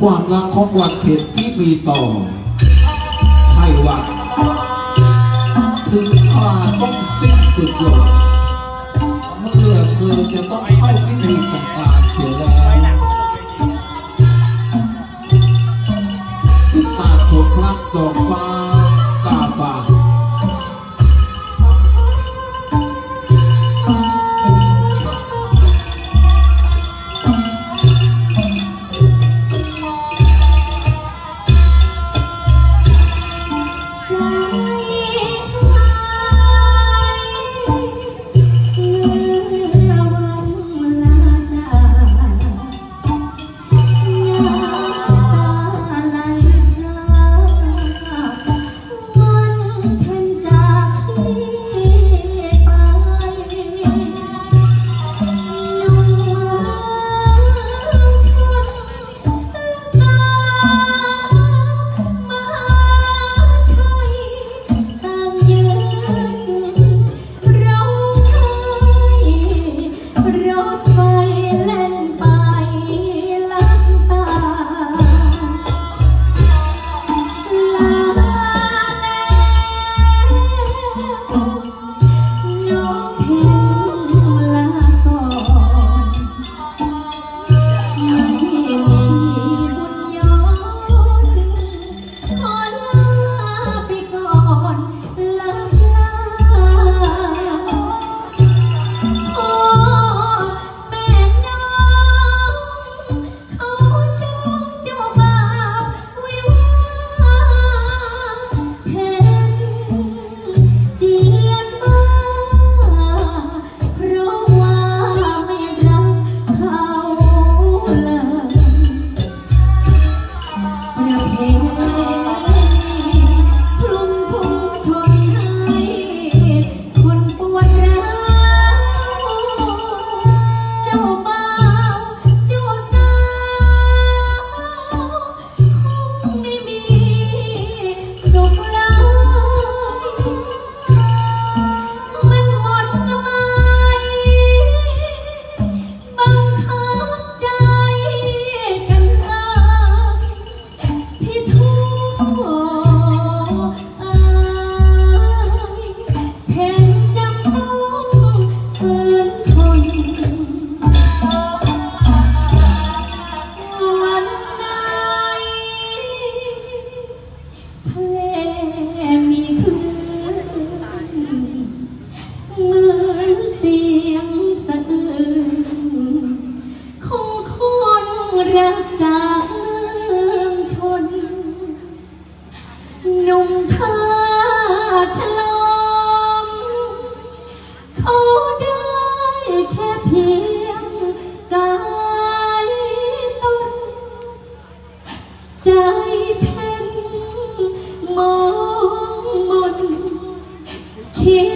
ความรักของวันเพ็ญที่มีต่อไพวัดถึงคราต้องสิ้นสุดลงเมื่อเธอจะต้องเข้าพิธีกรรม จากเมืองชน หนุ่มท่าฉลอมเขาได้แค่เพียงกายต้น ใจเพ่งมองมนคิด